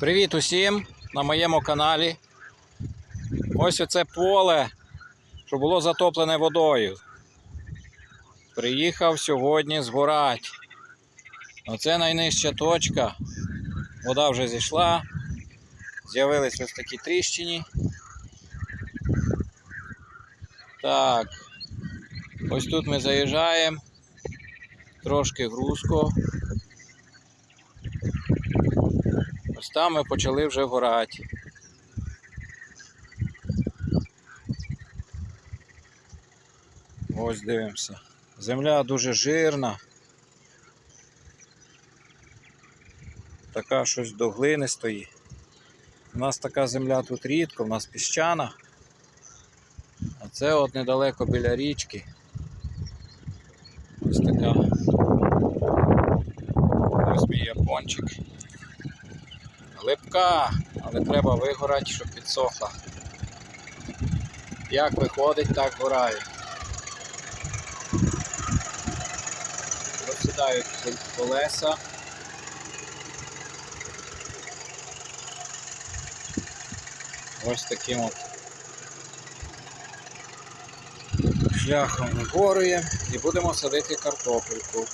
Привіт усім на моєму каналі. Ось оце поле, що було затоплене водою. Приїхав сьогодні згорать. Оце найнижча точка. Вода вже зійшла. З'явились ось такі тріщини. Так. Ось тут ми заїжджаємо. Трошки грузко. Ось там ми почали вже горати. Ось дивимося. Земля дуже жирна. Така щось до глини стоїть. У нас така земля тут рідко, у нас піщана. А це от недалеко біля річки. Ось така. Ось мій япончик. Липка, але треба вигорати, щоб підсохла. Як виходить, так горає. Розсідають колеса. Ось таким от шляхом вигорюємо і будемо садити картопельку.